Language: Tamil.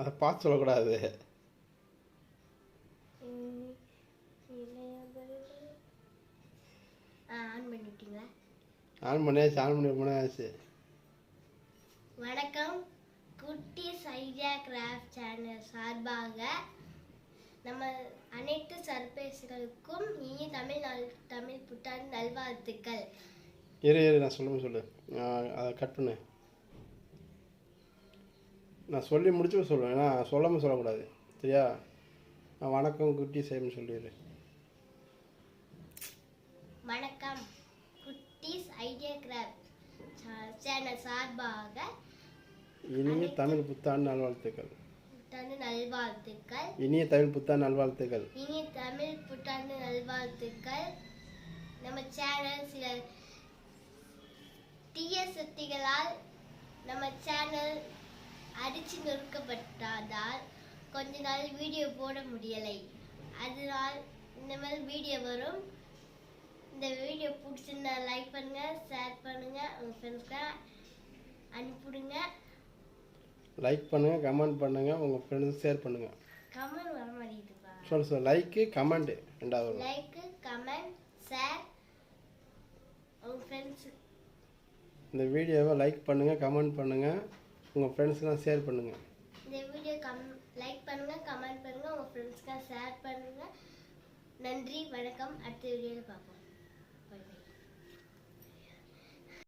அதை பார்த்து சொல்லக்கூடாது. ஆன் பண்ணிட்டீங்களா? ஆன் பண்ணியாச்சு ஆன் பண்ணி பண்ணியாச்சு வணக்கம். குட்டீஸ் ஐடியா கிராஃப்ட் சேனல் சார்பாக நம்ம அனைத்து சர்ப்ரைஸ்களுக்கும் இனி தமிழ் நல் தமிழ் புத்தாண்டு நல்வாழ்த்துக்கள். இரு இரு நான் சொல்லுங்க சொல்லு. நான் அதை கட் பண்ணு. நான் சொல்லி முடிச்சு சொல்லுவேன் ஏன்னா சொல்லாமல் சொல்லக்கூடாது. சரியா? நான் வணக்கம் குட்டி சேம்னு சொல்லிடு. வணக்கம். குட்டீஸ் ஐடியா கிராஃப்ட் சேனல் சார்பாக இனிய தமிழ் புத்தாண்டு நல்வாழ்த்துக்கள். புத்தாண்டு நல்வாழ்த்துக்கள். இனிய தமிழ் புத்தாண்டு நல்வாழ்த்துக்கள். இனி தமிழ் புத்தாண்டு நல்வாழ்த்துக்கள். நம்ம சேனல் சில தீய சக்திகளால் நம்ம சேனல் அடிச்சு நொறுக்கப்பட்டதால் கொஞ்ச நாள் வீடியோ போட முடியலை. அதனால் இந்த மாதிரி வீடியோ வரும். இந்த வீடியோ பிடிச்சிருந்தா லைக் பண்ணுங்க ஷேர் பண்ணுங்க உங்க ஃப்ரெண்ட்ஸ்க்கு அனுப்பிவிடுங்க. லைக் பண்ணுங்கள் கமெண்ட் பண்ணுங்கள் உங்கள் ஃப்ரெண்ட்ஸுக்கு ஷேர் பண்ணுங்கள் கமெண்ட் வர மாட்டேங்குதுப்பா சொல்லு சொல்லு லைக்கு கமெண்ட்டு ரெண்டாவது வரும். லைக் கமெண்ட் ஷேர் உங்க ஃப்ரெண்ட்ஸ் இந்த வீடியோவை லைக் பண்ணுங்கள் கமெண்ட் பண்ணுங்கள் உங்கள் ஃப்ரெண்ட்ஸ்க்கெலாம் ஷேர் பண்ணுங்கள் இந்த வீடியோ கம் லைக் பண்ணுங்க கமெண்ட் பண்ணுங்க உங்க ஃப்ரெண்ட்ஸ்க்கு ஷேர் பண்ணுங்க. நன்றி வணக்கம். அடுத்த வீடியோவில் பார்ப்போம்.